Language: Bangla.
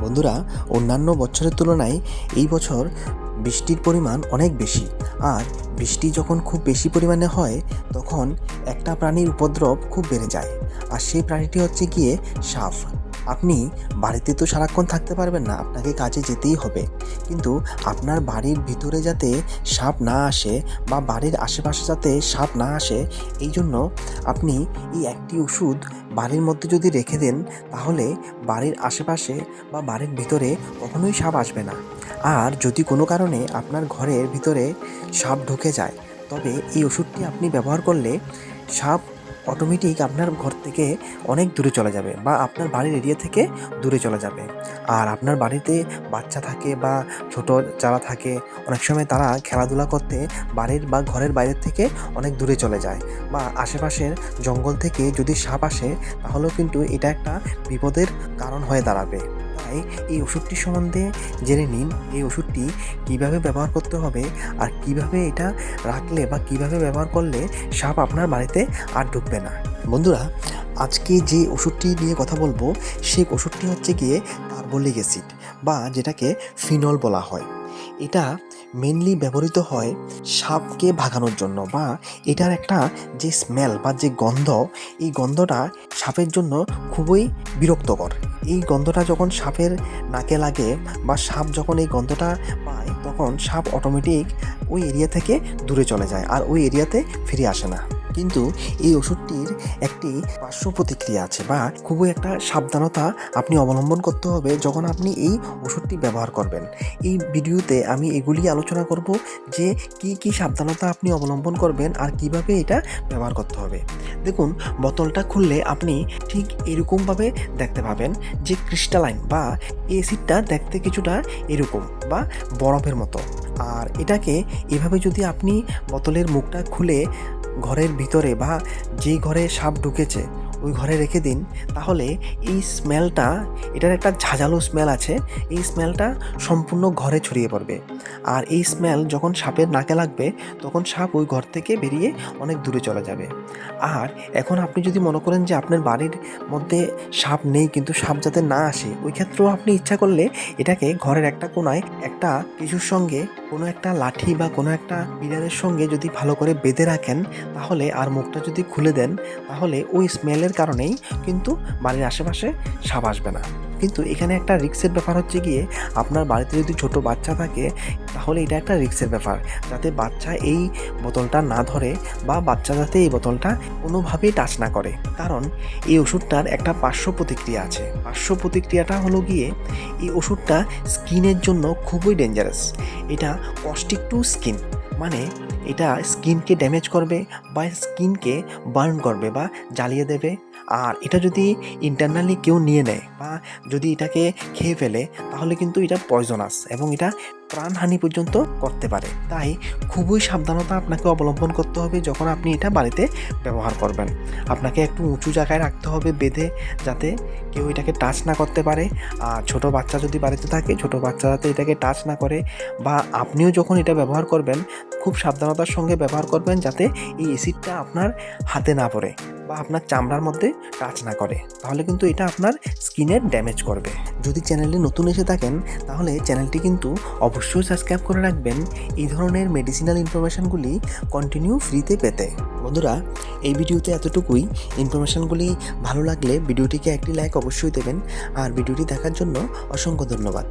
বন্ধুরা, অন্যান্য বছরের তুলনায় এই বছর বৃষ্টির পরিমাণ অনেক বেশি। আর বৃষ্টি যখন খুব বেশি পরিমাণে হয়, তখন একটা প্রাণীর উপদ্রব খুব বেড়ে যায়। আর সেই প্রাণীটি হচ্ছে গিয়ে সাফ। আপনি বাড়িতে তো সারাক্ষণ থাকতে পারবেন না, আপনাকে কাজে যেতেই হবে। কিন্তু আপনার বাড়ির ভিতরে যাতে সাপ না আসে বা বাড়ির আশেপাশে যাতে সাপ না আসে, এই জন্য আপনি এই একটি ওষুধ বাড়ির মধ্যে যদি রেখে দেন, তাহলে বাড়ির আশেপাশে বা বাড়ির ভিতরে কখনোই সাপ আসবে না। আর যদি কোনো কারণে আপনার ঘরের ভিতরে সাপ ঢুকে যায়, তবে এই ওষুধটি আপনি ব্যবহার করলে সাপ অটোমেটিক আপনার ঘর থেকে অনেক দূরে চলে যাবে বা আপনার বাড়ির এরিয়া থেকে দূরে চলে যাবে। আর আপনার বাড়িতে বাচ্চা থাকে বা ছোট যারা থাকে, অনেক সময় তারা খেলাধুলা করতে বাড়ির বা ঘরের বাইরের থেকে অনেক দূরে চলে যায় বা আশেপাশের জঙ্গল থেকে যদি সাপ আসে, তাহলেও কিন্তু এটা একটা বিপদের কারণ হয়ে দাঁড়াবে। তাই এই ওষুধটি সম্বন্ধে জেনে নিন। এই ওষুধটি কীভাবে ব্যবহার করতে হবে আর কীভাবে এটা রাখলে বা কীভাবে ব্যবহার করলে সাপ আপনার বাড়িতে আর ঢুকবে না। বন্ধুরা, আজকে যে ওষুধটি নিয়ে কথা বলব, সেই ওষুধটি হচ্ছে গিয়ে কার্বলিক অ্যাসিড বা যেটাকে ফিনল বলা হয়। এটা মেনলি ব্যবহৃত হয় সাপকে ভাগানোর জন্য বা এটার একটা যে স্মেল বা যে গন্ধ, এই গন্ধটা সাপের জন্য খুবই বিরক্তকর। এই গন্ধটা যখন সাপের নাকে লাগে বা সাপ যখন এই গন্ধটা পায়, তখন সাপ অটোমেটিক ওই এরিয়া থেকে দূরে চলে যায় আর ওই এরিয়াতে ফিরে আসে না। কিন্তু এই ওষুধটির একটি পার্শ্ব প্রতিক্রিয়া আছে বা খুবই একটা সাবধানতা আপনি অবলম্বন করতে হবে যখন আপনি এই ওষুধটি ব্যবহার করবেন। এই ভিডিওতে আমি এগুলি আলোচনা করব যে কি কি সাবধানতা আপনি অবলম্বন করবেন আর কীভাবে এটা ব্যবহার করতে হবে। দেখুন, বোতলটা খুললে আপনি ঠিক এরকমভাবে দেখতে পাবেন যে ক্রিস্টালাইন বা এই অ্যাসিডটা দেখতে কিছুটা এরকম বা বরফের মতো। আর এটাকে এভাবে যদি আপনি বোতলের মুখটা খুলে ঘরের ভিতরে বা যেই ঘরে সাপ ঢুকেছে, ওই ঘরে রেখে দিন, তাহলে এই স্মেলটা, এটার একটা ঝাঁঝালো স্মেল আছে, এই স্মেলটা সম্পূর্ণ ঘরে ছড়িয়ে পড়বে। আর এই স্মেল যখন সাপের নাকে লাগবে, তখন সাপ ওই ঘর থেকে বেরিয়ে অনেক দূরে চলে যাবে। আর এখন আপনি যদি মনে করেন যে আপনার বাড়ির মধ্যে সাপ নেই, কিন্তু সাপ যাতে না আসে, ওই ক্ষেত্রেও আপনি ইচ্ছা করলে এটাকে ঘরের একটা কোনায় একটা কিছুর সঙ্গে কোনো একটা লাঠি বা কোনো একটা বিড়ালের সঙ্গে যদি ভালো করে বেঁধে রাখেন, তাহলে আর মুখটা যদি খুলে দেন, তাহলে ওই স্মেলের কারণেই কিন্তু বাড়ির আশেপাশে সাপ আসবে না। কিন্তু এখানে একটা রিক্সের ব্যাপার হচ্ছে গিয়ে আপনার বাড়িতে যদি ছোট বাচ্চা থাকে, তাহলে এটা একটা রিক্সের ব্যাপার। যাতে বাচ্চা এই বোতলটা না ধরে বা বাচ্চা যাতে এই বোতলটা কোনোভাবেই টাচ না করে। কারণ এই ওষুধটার একটা পার্শ্ব প্রতিক্রিয়া আছে। পার্শ্ব প্রতিক্রিয়াটা হলো গিয়ে এই ওষুধটা স্কিনের জন্য খুবই ডেঞ্জারাস এটা কস্টিক টু স্কিন মানে এটা স্কিনকে ড্যামেজ করবে বা স্কিনকে বার্ন করবে বা জ্বালিয়ে দেবে। আর এটা যদি ইন্টারনালি কেউ নিয়ে নেয় বা যদি এটাকে খেয়ে ফেলে, তাহলে কিন্তু এটা পয়জনাস এবং এটা প্রাণহানি পর্যন্ত করতে পারে। তাই খুবই সাবধানতা আপনাকে অবলম্বন করতে হবে যখন আপনি এটা বাড়িতে ব্যবহার করবেন। আপনাকে একটু উঁচু জায়গায় রাখতে হবে বেঁধে, যাতে কেউ এটাকে টাচ না করতে পারে। আর ছোট বাচ্চা যদি বাড়িতে থাকে, ছোট বাচ্চা যাতে এটাকে টাচ না করে বা আপনিও যখন এটা ব্যবহার করবেন, খুব সাবধানতার সঙ্গে ব্যবহার করবেন যাতে এই অ্যাসিডটা আপনার হাতে না পড়ে। বা আপনার চামড়ার মধ্যে টাচ না করে, তাহলে কিন্তু এটা আপনার স্কিনের ড্যামেজ করবে। যদি চ্যানেলে নতুন এসে থাকেন, তাহলে চ্যানেলটি কিন্তু অবশ্যই সাবস্ক্রাইব করে রাখবেন। এই ধরনের মেডিসিনাল ইনফরমেশানগুলি কন্টিনিউ ফ্রিতে পেতে। বন্ধুরা, এই ভিডিওতে এতটুকুই। ইনফরমেশানগুলি ভালো লাগলে ভিডিওটিকে একটি লাইক অবশ্যই দেবেন। আর ভিডিওটি দেখার জন্য অসংখ্য ধন্যবাদ।